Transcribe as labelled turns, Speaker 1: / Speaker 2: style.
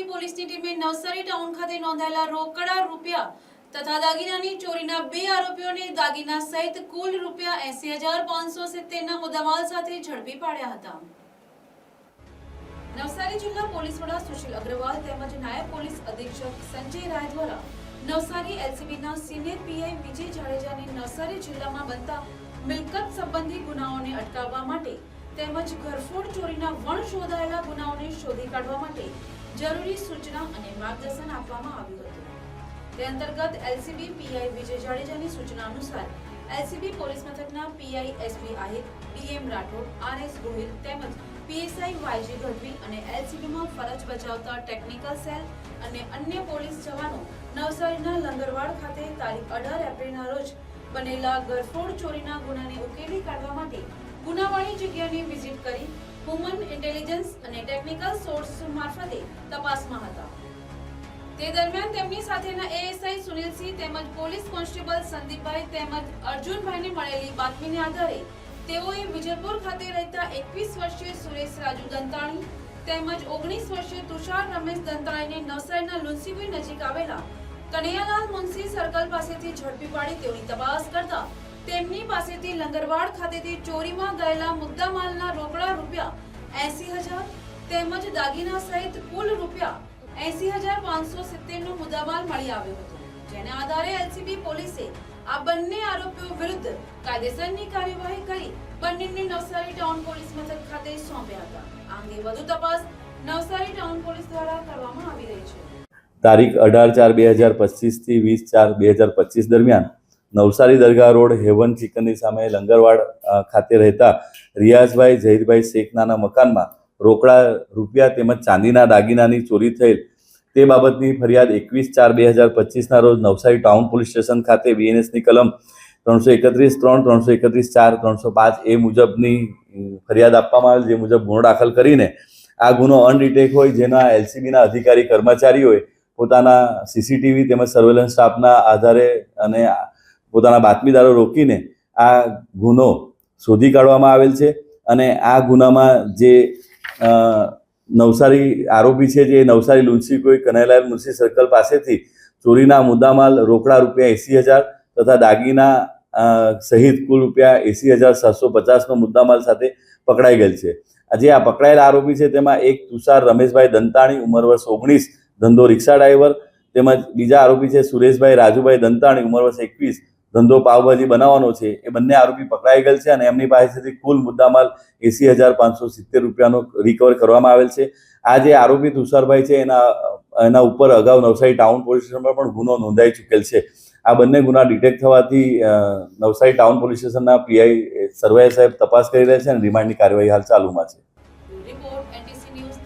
Speaker 1: LCB પોલીસની ટીમે Navsari town ખાતે નોંધાયેલા રોકડા રૂપિયા તથા દાગીનાની ચોરીના બે આરોપીઓને દાગીના સહિત કુલ રૂપિયા એસી હજાર પાંચસો સિત્તેરના મુદ્દામાલ સાથે ઝડપી પાડ્યા હતા. નવસારી જિલ્લા પોલીસ વડા સુશીલ અગ્રવાલ તેમજ નાયબ પોલીસ અધિક્ષક સંજય રાય દ્વારા નવસારી એલસીબીના સિનિયર પીઆઈ વિજય જાડેજાને નવસારી જિલ્લામાં બનતા મિલકત સંબંધી ગુનાઓને અટકાવવા માટે તેમજ ઘરફોડ ચોરીના વણ શોધાયેલા ગુનાઓને શોધી કાઢવા માટે જરૂરી સૂચના અને માર્ગદર્શન આપવામાં આવ્યું હતું. તે અંતર્ગત એલસીબી પીઆઈ વિજય જાડેજાની સૂચના અનુસાર એલસીબી પોલીસ મથકના PI SB Ahir, PM Rathod, RS Gohil તેમજ પીએસઆઈ વાયજી ગઢવી અને એલસીબીમાં ફરજ બજાવતા ટેકનિકલ સેલ અને અન્ય પોલીસ જવાનો નવસારીના લંગરવાડ ખાતે તારીખ અઢાર એપ્રિલના રોજ બનેલા ઘરફોડ ચોરીના ગુનાને ઉકેલી કાઢવા જગ્યાની વિઝિટ કરી હ્યુમન ઇન્ટેલિજન્સ અને ટેકનિકલ સોર્સ મારફતે તપાસમાં હતા. તે દરમિયાન તેમની સાથેના એએસઆઈ સુનિલસિંહ તેમજ પોલીસ કોન્સ્ટેબલ સંદીપભાઈ તેમજ અર્જુનભાઈને મળેલી બાતમીને આધારે તેઓએ વિજયપુર ખાતે રહેતા એકવીસ વર્ષીય સુરેશ રાજુ દંતાણી તેમજ ઓગણીસ વર્ષીય તુષાર રમેશ દંતાણીને નવસારીના લુન્સીબી નજીક આવેલા કનૈયાલાલ મુનસી સર્કલ પાસેથી ઝડપી પાડી તેઓની તપાસ કરતા તેમની પાસેથી લંગરવાડ ખાતેથી ચોરીમાં ગયેલા મુદ્દામાલના રોકડા રૂપિયા એસી હજાર તેમજ દાગીના સહિત કુલ રૂપિયા એસી હજાર પાંચસો સિત્તેરનો મુદ્દામાલ મળી આવ્યો હતો, જેના આધારે એલસીબી પોલીસે આ બંને આરોપીઓ વિરુદ્ધ કાયદેસરની કાર્યવાહી કરી બંનેને નવસારી ટાઉન પોલીસ મથક ખાતે સોંપ્યા હતા. આ અંગે વધુ તપાસ નવસારી ટાઉન પોલીસ દ્વારા કરવામાં આવી રહી છે.
Speaker 2: તારીખ અઢાર ચાર બે હજાર પચીસથી વીસ ચાર બે હજાર પચીસ દરમિયાન નવસારી દરગાહ રોડ હેવન ચિકનની સામે લંગરવાડ ખાતે રહેતા રિયાઝભાઈ ઝહીરભાઈ શેખનાના મકાનમાં રોકડા રૂપિયા તેમજ ચાંદીના દાગીનાની ચોરી થયેલ. તે બાબતની ફરિયાદ એકવીસ ચાર બે હજાર પચીસના રોજ નવસારી ટાઉન પોલીસ સ્ટેશન ખાતે બીએનએસની કલમ ત્રણસો એકત્રીસ ત્રણ, ત્રણસો એકત્રીસ ચાર, ત્રણસો પાંચ એ મુજબની ફરિયાદ આપવામાં આવેલ, જે મુજબ ગુનો દાખલ કરીને આ ગુનો અનડિટેક હોય, જેના એલસીબીના અધિકારી કર્મચારીઓએ પોતાના સીસીટીવી તેમજ સર્વેલન્સ સ્ટાફના આધારે અને પોતાના બાતમીદારો રોકીને આ ગુનો શોધી કાઢવામાં આવેલ છે અને આ ગુનામાં જે નવસારી આરોપી છે જે નવસારી લુન્સી કોઈ કનૈયાલાલ મુનસી સર્કલ પાસેથી ચોરીના મુદ્દામાલ રોકડા રૂપિયા એંસી હજાર તથા દાગીના સહિત કુલ રૂપિયા એંસી હજાર સાતસો પચાસનો મુદ્દામાલ સાથે પકડાઈ ગયેલ છે. આજે આ પકડાયેલા આરોપી છે તેમાં એક તુષાર રમેશભાઈ દંતાણી, ઉંમર વર્ષ ઓગણીસ, ધંધો રિક્ષા ડ્રાઈવર, તેમજ બીજા આરોપી છે સુરેશભાઈ રાજુભાઈ દંતાણી, ઉંમર વર્ષ એકવીસ ધંધો પાવભાજી બનાવવાનો છે, એ બંને આરોપી પકડાઈ ગયેલ છે અને એમની પાસેથી કુલ મુદ્દામાલ એસી હજાર પાંચસો સિત્તેર રૂપિયાનો રિકવર કરવામાં આવેલ છે. આ જે આરોપી તુષારભાઈ છે, એના એના ઉપર અગાઉ નવસારી ટાઉન પોલીસ સ્ટેશનમાં પણ ગુનો નોંધાઈ ચૂકેલ છે. આ બંને ગુના ડિટેક્ટ થવાથી નવસારી ટાઉન પોલીસ સ્ટેશનના પીઆઈ સરવાઈ સાહેબ તપાસ કરી રહ્યા છે અને રિમાન્ડની કાર્યવાહી હાલ ચાલુમાં છે.